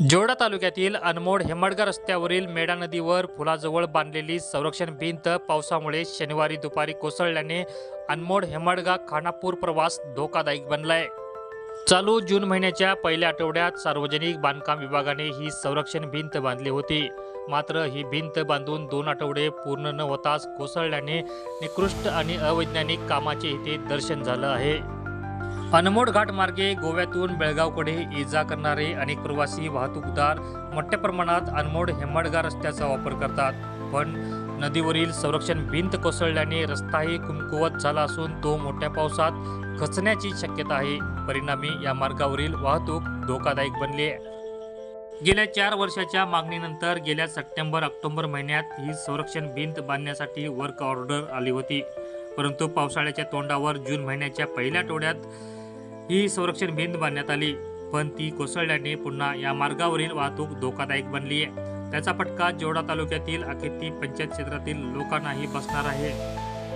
जोडा तालुक्यातील अनमोड हेमडगा रस्त्यावरील मेढा नदीवर पुलाजवळ बांधलेली संरक्षण भिंत पावसामुळे शनिवारी दुपारी कोसळल्याने अनमोड हेमडगा खानापूर प्रवास धोकादायक बनलाय. चालू जून महिन्याच्या पहिल्या आठवड्यात सार्वजनिक बांधकाम विभागाने ही संरक्षण भिंत बांधली होती. मात्र ही भिंत बांधून दोन आठवडे पूर्ण न होताच कोसळल्याने निकृष्ट आणि अवैज्ञानिक कामाचे इथे दर्शन झालं आहे. अनमोड घाट मार्गे गोव्यातून बेळगावकडे ये जा करणारे अनेक प्रवासी वाहतूकदार मोठ्या प्रमाणात अनमोड हेमाडगा रस्त्याचा वापर करतात. पण नदीवरील संरक्षण भिंत कोसळल्याने रस्ताही कुमकुवत झाला असून तो मोठ्या पावसात खचण्याची शक्यता आहे. परिणामी या मार्गावरील वाहतूक धोकादायक बनली आहे. गेल्या चार वर्षाच्या मागणीनंतर गेल्या सप्टेंबर ऑक्टोबर महिन्यात ही संरक्षण भिंत बांधण्यासाठी वर्क ऑर्डर आली होती. परंतु पावसाळ्याच्या तोंडावर जून महिन्याच्या पहिल्या आठवड्यात ही संरक्षण भिंत बांधण्यात आली पण ती कोसळल्याने पुन्हा या मार्गावरील वाहतूक धोकादायक बनली आहे त्याचा फटका जेवढा तालुक्यातील अखेती पंचायत क्षेत्रातील लोकांनाही बसणार आहे.